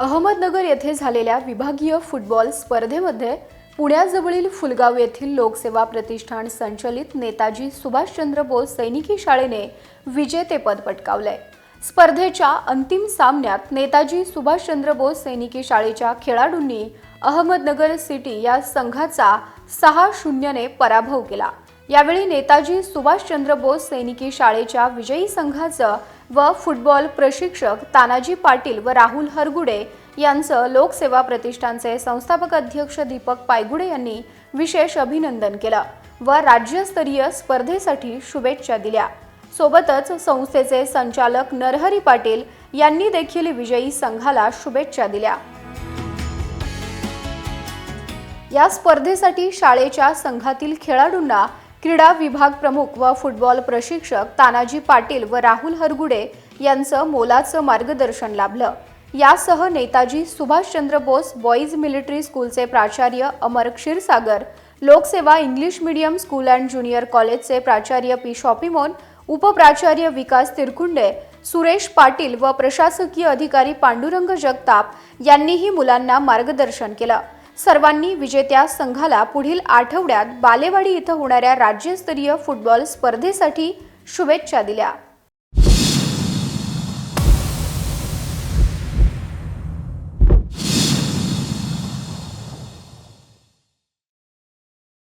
अहमदनगर येथे झालेल्या विभागीय फुटबॉल स्पर्धेमध्ये पुण्याजवळील फुलगाव येथील लोकसेवा प्रतिष्ठान संचलित नेताजी सुभाषचंद्र बोस सैनिकी शाळेने विजेतेपद पटकावलंय. स्पर्धेच्या अंतिम सामन्यात नेताजी सुभाषचंद्र बोस सैनिकी शाळेच्या खेळाडूंनी अहमदनगर सिटी या संघाचा सहा शून्यने पराभव केला. यावेळी नेताजी सुभाषचंद्र बोस सैनिकी शाळेच्या विजयी संघाचं व फुटबॉल प्रशिक्षक तानाजी पाटील व राहुल हरगुडे यांचं लोकसेवा प्रतिष्ठानचे संस्थापक अध्यक्ष दीपक पायगुडे यांनी विशेष अभिनंदन केलं व राज्यस्तरीय स्पर्धेसाठी शुभेच्छा दिल्या. सोबतच संस्थेचे संचालक नरहरी पाटील यांनी देखील विजयी संघाला शुभेच्छा दिल्या. या स्पर्धेसाठी शाळेच्या संघातील खेळाडूंना क्रीडा विभाग प्रमुख व फुटबॉल प्रशिक्षक तानाजी पाटील व राहुल हरगुडे यांचं मोलाचं मार्गदर्शन लाभलं. यासह नेताजी सुभाषचंद्र बोस बॉईज मिलिटरी स्कूलचे प्राचार्य Amar Kshirsagar Lokseva English medium school and junior कॉलेजचे प्राचार्य पी शॉपिमोन उपप्राचार्य विकास तिरकुंडे सुरेश पाटील व प्रशासकीय अधिकारी पांडुरंग जगताप यांनीही मुलांना मार्गदर्शन केलं. सर्वांनी विजेत्या संघाला पुढील आठवड्यात बालेवाडी इथं होणाऱ्या राज्यस्तरीय फुटबॉल स्पर्धेसाठी शुभेच्छा दिल्या.